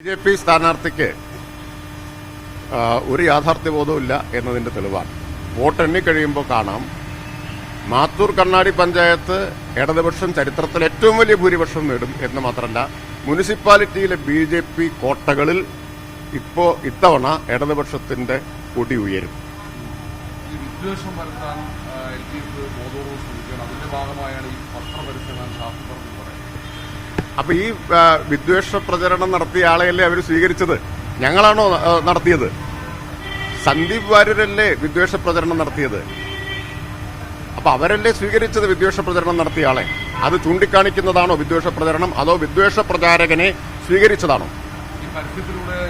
B J P സ്ഥാനാർത്ഥിക്ക് ഒരു യാഥാർത്ഥ്യബോധവുമില്ല എന്നതിന്റെ തെളിവാണ്. വോട്ട് എണ്ണിക്കഴിയുമ്പോൾ കാണാം. മാത്തൂർ കണ്ണാടി പഞ്ചായത്ത് ഇടതുപക്ഷം ചരിത്രത്തിൽ ഏറ്റവും വലിയ ഭൂരിപക്ഷം നേടും എന്ന് മാത്രമല്ല മുനിസിപ്പാലിറ്റിയിലെ ബി ജെ പി കോട്ടകളിൽ ഇപ്പോ ഇത്തവണ ഇടതുപക്ഷത്തിന്റെ കൊടി ഉയരും. വിദ്വേഷം ഭാഗമായാണ് ഈ അപ്പൊ ഈ വിദ്വേഷ പ്രചരണം നടത്തിയ ആളെയല്ലേ അവർ സ്വീകരിച്ചത്? ഞങ്ങളാണോ നടത്തിയത്? സന്ദീപ് വാര്യരല്ലേ വിദ്വേഷ പ്രചരണം നടത്തിയത്? അപ്പൊ അവരല്ലേ സ്വീകരിച്ചത് വിദ്വേഷ പ്രചരണം നടത്തിയ ആളെ? അത് ചൂണ്ടിക്കാണിക്കുന്നതാണോ വിദ്വേഷ പ്രചരണം? അതോ വിദ്വേഷ പ്രചാരകനെ സ്വീകരിച്ചതാണോ? ഈ പരസ്യത്തിലൂടെ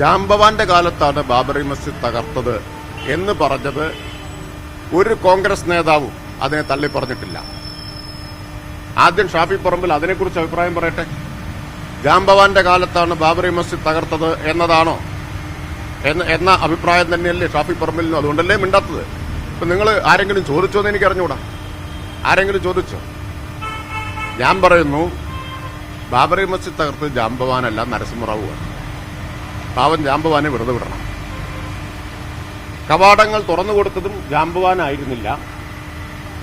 ജാംബവാന്റെ കാലത്താണ് ബാബറി മസ്ജിദ് തകർത്തത് എന്ന് പറഞ്ഞത് ഒരു കോൺഗ്രസ് നേതാവും അതിനെ തള്ളി പറഞ്ഞിട്ടില്ല ആദ്യം ഷാഫി പറമ്പിൽ അതിനെക്കുറിച്ച് അഭിപ്രായം പറയട്ടെ? ജാംബവാന്റെ കാലത്താണ് ബാബറി മസ്ജിദ് തകർത്തത് എന്നതാണോ? എന്ന അഭിപ്രായം തന്നെയല്ലേ ഷാഫി പറമ്പിലിനും അതുകൊണ്ടല്ലേ മിണ്ടാത്തത്? ഇപ്പൊ നിങ്ങൾ ആരെങ്കിലും ചോദിച്ചോ എന്ന് എനിക്ക് അറിഞ്ഞുകൂടാ ആരെങ്കിലും ചോദിച്ചോ? ഞാൻ പറയുന്നു ബാബറി മസ്ജിദ് തകർത്ത് ജാംബവാനല്ല നരസിംഹറാവുമാണ് പാവൻ ജാംബവാനെ വെറുതെ വിടണം. കവാടങ്ങൾ തുറന്നു കൊടുത്തതും ജാമ്പവാനായിരുന്നില്ല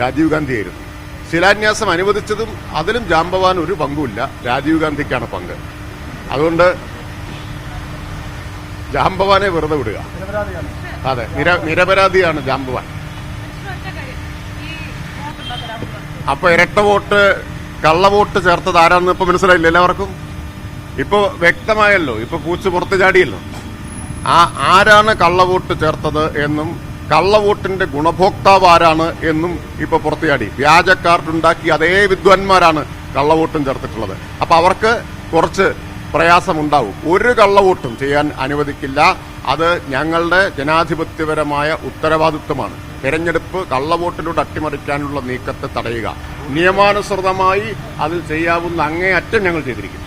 രാജീവ് ഗാന്ധിയായിരുന്നു. ശിലാന്യാസം അനുവദിച്ചതും അതിലും ജാംബവാൻ ഒരു പങ്കുമില്ല. രാജീവ് ഗാന്ധിക്കാണ് പങ്ക്. അതുകൊണ്ട് ജാംബവാനെ വെറുതെ വിടുക. അതെ നിരപരാധിയാണ് ജാംബവാൻ. അപ്പൊ ഇരട്ട വോട്ട് കള്ളവോട്ട് ചേർത്തത് ആരാന്ന് ഇപ്പൊ മനസ്സിലായില്ല എല്ലാവർക്കും? ഇപ്പൊ വ്യക്തമായല്ലോ ഇപ്പൊ പൂച്ച് പുറത്ത് ചാടിയല്ലോ. ആ ആരാണ് കള്ളവോട്ട് ചേർത്തത് എന്നും കള്ളവോട്ടിന്റെ ഗുണഭോക്താവ് ആരാണ് എന്നും ഇപ്പൊ പുറത്തുചാടി. വ്യാജ കാർഡ് ഉണ്ടാക്കി അതേ വിദ്വാൻമാരാണ് കള്ളവോട്ടും ചേർത്തിട്ടുള്ളത്. അപ്പൊ അവർക്ക് കുറച്ച് പ്രയാസമുണ്ടാവും. ഒരു കള്ളവോട്ടും ചെയ്യാൻ അനുവദിക്കില്ല. അത് ഞങ്ങളുടെ ജനാധിപത്യപരമായ ഉത്തരവാദിത്വമാണ്. തെരഞ്ഞെടുപ്പ് കള്ളവോട്ടിലൂടെ അട്ടിമറിക്കാനുള്ള നീക്കത്തെ തടയുക. നിയമാനുസൃതമായി അതിൽ ചെയ്യാവുന്ന അങ്ങേയറ്റം ഞങ്ങൾ ചെയ്തിരിക്കും